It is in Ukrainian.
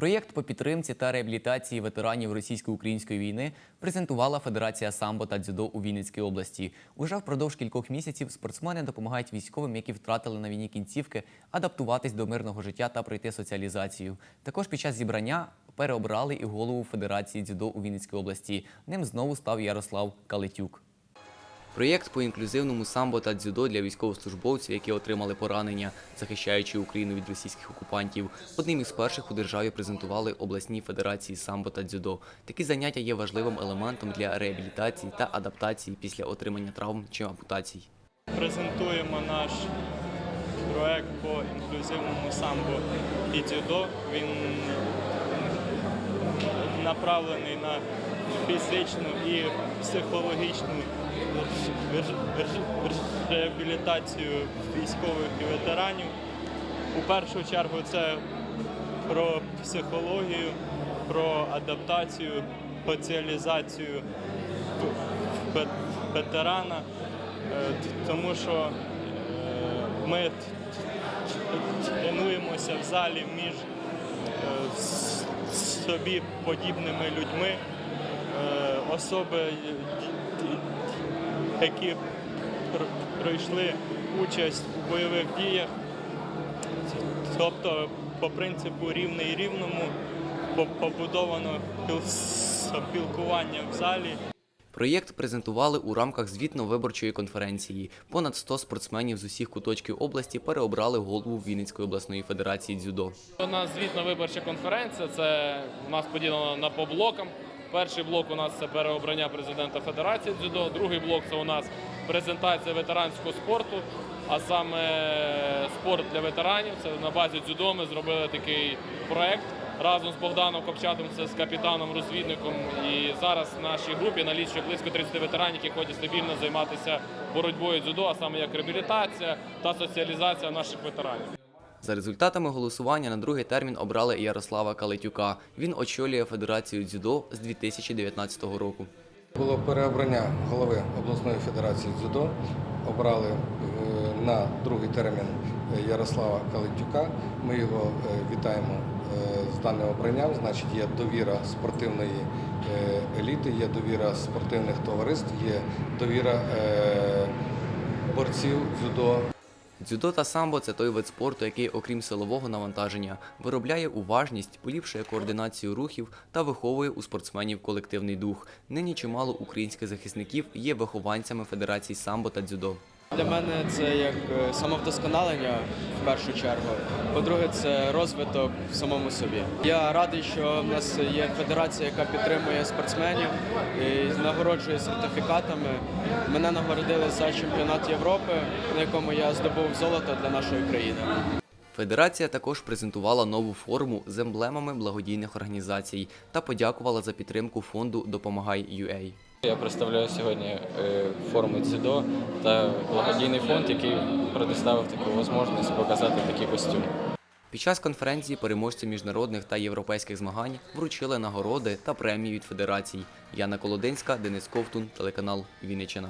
Проєкт по підтримці та реабілітації ветеранів російсько-української війни презентувала Федерація самбо та дзюдо у Вінницькій області. Уже впродовж кількох місяців спортсмени допомагають військовим, які втратили на війні кінцівки, адаптуватись до мирного життя та пройти соціалізацію. Також під час зібрання переобрали і голову Федерації дзюдо у Вінницькій області. Ним знову став Ярослав Калетюк. Проєкт по інклюзивному самбо та дзюдо для військовослужбовців, які отримали поранення, захищаючи Україну від російських окупантів, одним із перших у державі презентували обласні федерації самбо та дзюдо. Такі заняття є важливим елементом для реабілітації та адаптації після отримання травм чи ампутацій. презентуємо наш проект по інклюзивному самбо і дзюдо. Він направлений на фізичну і психологічну реабілітацію військових і ветеранів. У першу чергу це про психологію, про адаптацію, соціалізацію ветерана, Е, тому що е, ми тренуємося в залі між е, собі подібними людьми, особи, які пройшли участь у бойових діях, тобто по принципу рівний рівному побудовано спілкування в залі. Проєкт презентували у рамках звітно-виборчої конференції. Понад 100 спортсменів з усіх куточків області переобрали голову Вінницької обласної федерації дзюдо. У нас звітна виборча конференція. Це у нас поділено на по блокам. Перший блок у нас це переобрання президента Федерації дзюдо. Другий блок це у нас презентація ветеранського спорту, а саме спорт для ветеранів. Це на базі дзюдо. Ми зробили такий проект разом з Богданом Копчатом, це з капітаном-розвідником. І зараз в нашій групі налічує близько 30 ветеранів, які ходять стабільно займатися боротьбою дзюдо, а саме як реабілітація та соціалізація наших ветеранів. За результатами голосування на другий термін обрали Ярослава Калетюка. Він очолює Федерацію дзюдо з 2019 року. Було переобрання голови обласної федерації дзюдо. Обрали е, на другий термін е, Ярослава Калитюка. Ми його е, вітаємо з даним обранням. Значить, є довіра спортивної еліти, є довіра спортивних товариств, є довіра борців дзюдо. Дзюдо та самбо це той вид спорту, який, окрім силового навантаження, виробляє уважність, поліпшує координацію рухів та виховує у спортсменів колективний дух. Нині чимало українських захисників є вихованцями Федерації самбо та дзюдо. Для мене це як е, самовдосконалення в першу чергу. По-друге, це розвиток в самому собі. Я радий, що в нас є федерація, яка підтримує спортсменів і нагороджує сертифікатами. Мене нагородили за чемпіонат Європи, на якому я здобув золото для нашої країни. Федерація також презентувала нову форму з емблемами благодійних організацій та подякувала за підтримку фонду Допомагай Допомагай.UA. Я представляю сьогодні е, форму дзюдо та благодійний фонд, який предоставив таку можливість показати такі костюми. Під час конференції переможці міжнародних та європейських змагань вручили нагороди та премії від федерацій. Яна Колодинська, Денис Ковтун, телеканал Вінниччина.